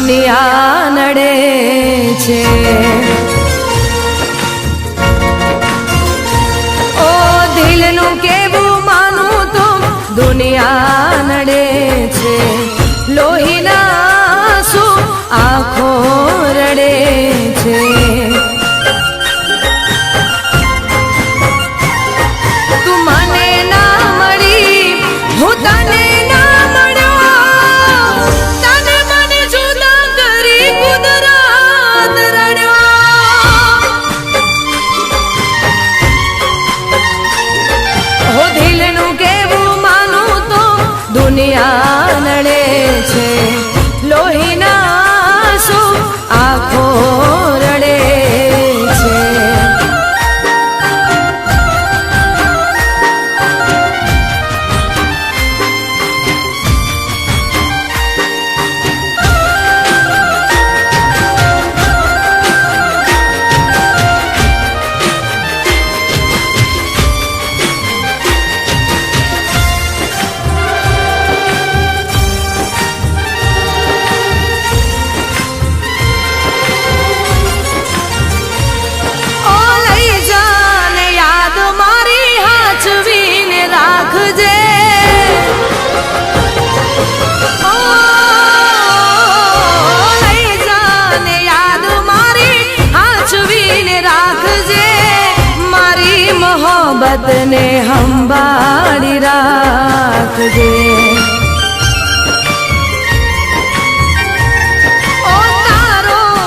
દુનિયા નડે છે. ઓ દિલનું કેવું માનું તું? દુનિયા નડે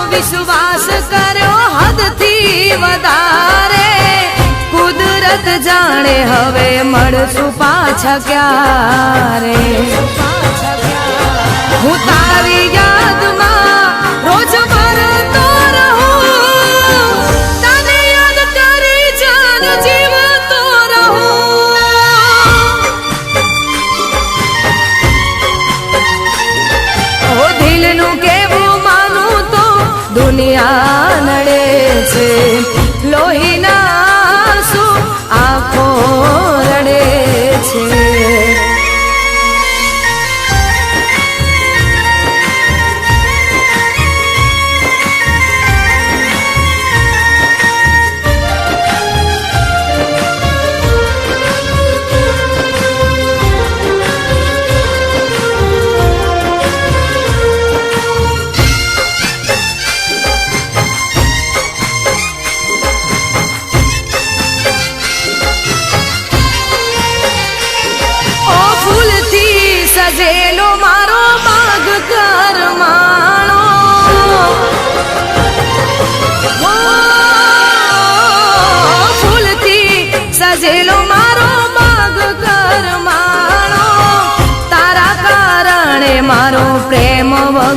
વિશ્વાસ કર્યો હદથી વધારે. કુદરત જાણે હવે મળશું પાછા ક્યારે? હું તારી યાદમાં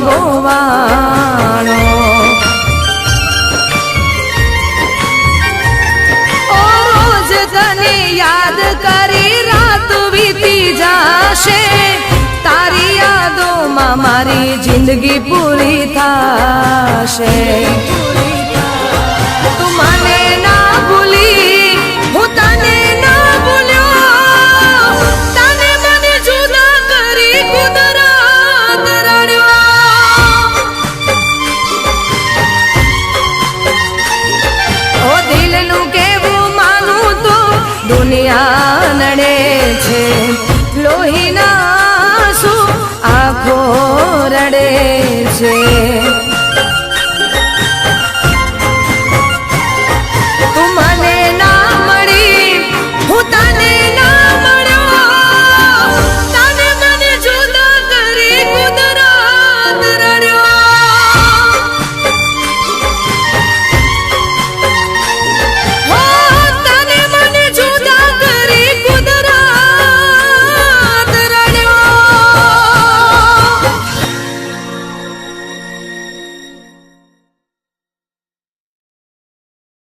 ગોવાળો. રોજ તને યાદ કરી રાત વીતી જાશે. તારી યાદોમાં મારી જિંદગી પૂરી થશે. મળે છે.